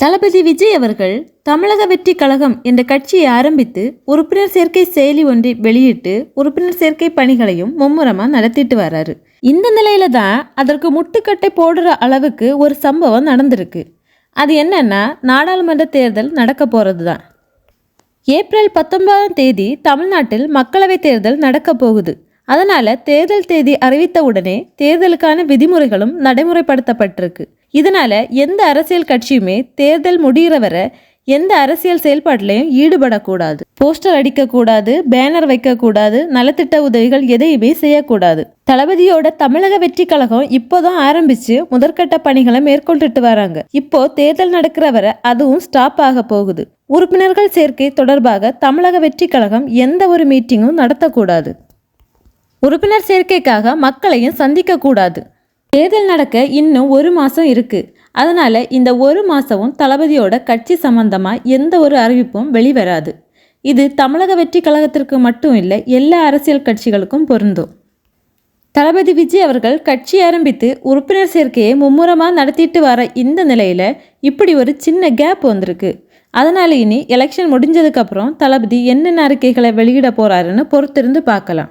தளபதி விஜய் அவர்கள் தமிழக வெற்றி கழகம் என்ற கட்சியை ஆரம்பித்து உறுப்பினர் சேர்க்கை செயலி ஒன்றை வெளியிட்டு உறுப்பினர் சேர்க்கை பணிகளையும் மும்முரமாக நடத்திட்டு வராரு. இந்த நிலையில தான் அதற்கு முட்டுக்கட்டை போடுற அளவுக்கு ஒரு சம்பவம் நடந்திருக்கு. அது என்னன்னா நாடாளுமன்ற தேர்தல் நடக்க போகிறது தான். ஏப்ரல் பத்தொன்பதாம் தேதி தமிழ்நாட்டில் மக்களவைத் தேர்தல் நடக்க போகுது. அதனால தேர்தல் தேதி அறிவித்த உடனே தேர்தலுக்கான விதிமுறைகளும் நடைமுறைப்படுத்தப்பட்டிருக்கு. இதனால எந்த அரசியல் கட்சியுமே தேர்தல் முடிகிற வரை எந்த அரசியல் செயல்பாட்டிலையும் ஈடுபடக்கூடாது. போஸ்டர் அடிக்கக்கூடாது பேனர் வைக்கக்கூடாது நலத்திட்ட உதவிகள் எதையுமே செய்யக்கூடாது. தளபதியோட தமிழக வெற்றி கழகம் இப்போதான் ஆரம்பிச்சு முதற்கட்ட பணிகளை மேற்கொண்டுட்டு வராங்க. இப்போ தேர்தல் நடக்கிற வரை அதுவும் ஸ்டாப் ஆக போகுது. உறுப்பினர்கள் சேர்க்கை தொடர்பாக தமிழக வெற்றி கழகம் எந்த ஒரு மீட்டிங்கும் நடத்தக்கூடாது. உறுப்பினர் சேர்க்கைக்காக மக்களையும் சந்திக்கக்கூடாது. தேர்தல் நடக்க இன்னும் ஒரு மாதம் இருக்கு. அதனால இந்த ஒரு மாதமும் தளபதியோட கட்சி சம்பந்தமா எந்த ஒரு அறிவிப்பும் வெளிவராது. இது தமிழக வெற்றி கழகத்திற்கு மட்டும் இல்லை எல்லா அரசியல் கட்சிகளுக்கும் பொருந்தும். தளபதி விஜய் அவர்கள் கட்சி ஆரம்பித்து உறுப்பினர் சேர்க்கையை மும்முரமாக நடத்திட்டு வர இந்த நிலையில் இப்படி ஒரு சின்ன கேப் வந்திருக்கு. அதனால இனி எலெக்ஷன் முடிஞ்சதுக்கப்புறம் தளபதி என்னென்ன அறிக்கைகளை வெளியிட போகிறாருன்னு பொறுத்திருந்து பார்க்கலாம்.